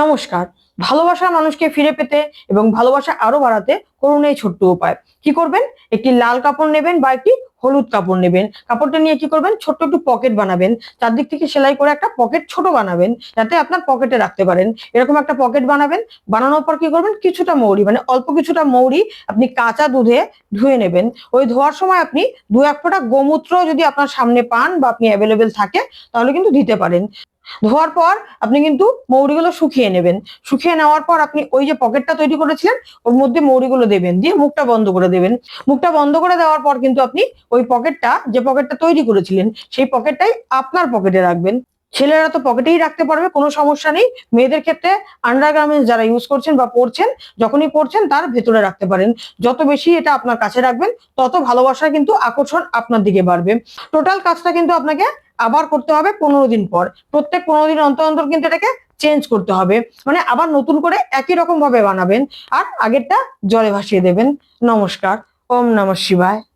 নমস্কার। ভালোবাসার মানুষকে ফিরে পেতে এবং ভালোবাসা আরও বাড়াতে করুন এই ছোট্ট উপায়। কি করবেন? একটি লাল কাপড় নেবেন বা একটি হলুদ কাপড় নেবেন। কাপড়টা নিয়ে কি করবেন? ছোট্ট একটু পকেট বানাবেন। চারদিক থেকে সেলাই করে একটা পকেট ছোট বানাবেন, যাতে আপনার পকেটে রাখতে পারেন। এরকম একটা পকেট বানাবেন। বানানোর পর কি করবেন? কিছুটা মৌরি মানে অল্প কিছুটা মৌরি আপনি কাঁচা দুধে ধুয়ে নেবেন। ওই ধোয়ার সময় আপনি দু এক ফোঁটা গোমূত্র যদি আপনার সামনে পান বা আপনি অ্যাভেলেবেল থাকে, তাহলে কিন্তু দিতে পারেন। ধোয়ার পর আপনি কিন্তু মৌরিগুলো শুকিয়ে নেবেন। শুকিয়ে নেওয়ার পর আপনি ওই যে পকেটটা তৈরি করেছিলেন, ওর মধ্যে মৌরিগুলো দেবেন, দিয়ে মুখটা বন্ধ করে দেবেন। মুখটা বন্ধ করে দেওয়ার পর কিন্তু আপনি ওই পকেটটা যে পকেটটা তৈরি করেছিলেন, সেই পকেটটাই আপনার পকেটে রাখবেন। ছেলেরা তো পকেটেই রাখতে পারবে, কোনো সমস্যা নেই। মেয়েদের ক্ষেত্রে আন্ডারগার্মেন্টস যারা ইউজ করছেন বা পরছেন, যখনই পরছেন তার ভেতরে রাখতে পারেন। যত বেশি এটা আপনার কাছে রাখবেন, তত ভালোবাসা কিন্তু আকর্ষণ আপনার দিকে বাড়বে। টোটাল কাজটা কিন্তু আপনাকে আবার করতে হবে পনেরো দিন পর। প্রত্যেক পনেরো দিন অন্তর অন্তর কিন্তু এটাকে চেঞ্জ করতে হবে। মানে আবার নতুন করে একই রকম ভাবে বানাবেন। আর আগেরটা জলে ভাসিয়ে দেবেন। নমস্কার। ওম নমঃ শিবায়।